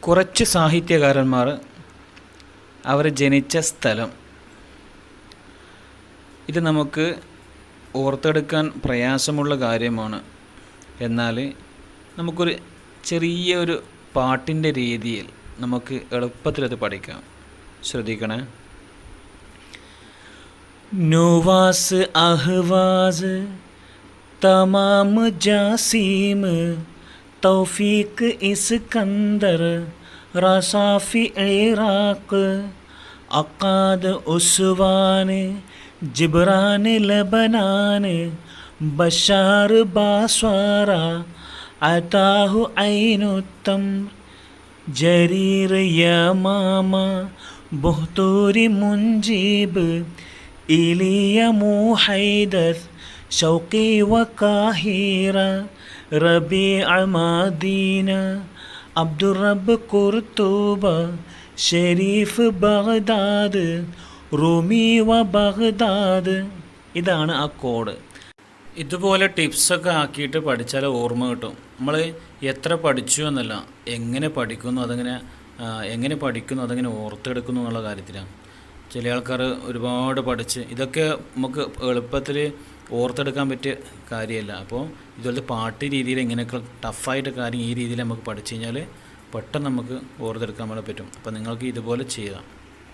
കുറച്ച് സാഹിത്യകാരന്മാർ അവർ ജനിച്ച സ്ഥലം. ഇത് നമുക്ക് ഓർത്തെടുക്കാൻ പ്രയാസമുള്ള കാര്യമാണ്. എന്നാൽ നമുക്കൊരു ചെറിയ ഒരു പാട്ടിന്റെ രീതിയിൽ നമുക്ക് എളുപ്പത്തിലത് പഠിക്കാം. ശ്രദ്ധിക്കണേ. Nuwas Ahwaz Tammam Jasim Tawfiq Iskandar Rusafi Iraq Akkad ഉസ്വാൻ Jibran Lebanon Bashar Basra അതാഹു ഐനുത്തം Jarir Yamama Buhturi മുൻജീബ് Iliya Muhaidar Shawqi വക്കാഹീറ റബി അമാദീന അബ്ദുറബ് കുർത്തൂബ ഷെരീഫ് ബഗ്ദാദ് റുമി വ ബഗ്ദാദ്. ഇതാണ് ആ കോഡ്. ഇതുപോലെ ടിപ്സൊക്കെ ആക്കിയിട്ട് പഠിച്ചാൽ ഓർമ്മ കിട്ടും. നമ്മൾ എത്ര പഠിച്ചു എന്നല്ല എങ്ങനെ പഠിക്കുന്നു അതങ്ങനെ എങ്ങനെ പഠിക്കുന്നു അതങ്ങനെ ഓർത്തെടുക്കുന്നു എന്നുള്ള കാര്യത്തിലാണ്. ചില ആൾക്കാർ ഒരുപാട് പഠിച്ച് ഇതൊക്കെ നമുക്ക് എളുപ്പത്തിൽ ഓർത്തെടുക്കാൻ പറ്റിയ കാര്യമല്ല. അപ്പോൾ ഇതുപോലത്തെ പാട്ട് രീതിയിൽ ഇങ്ങനെയൊക്കെ ടഫായിട്ട് കാര്യം ഈ രീതിയിൽ നമുക്ക് പഠിച്ചു കഴിഞ്ഞാൽ പെട്ടെന്ന് നമുക്ക് ഓർത്തെടുക്കാൻ വേണ്ടി പറ്റും. അപ്പോൾ നിങ്ങൾക്ക് ഇതുപോലെ ചെയ്യാം.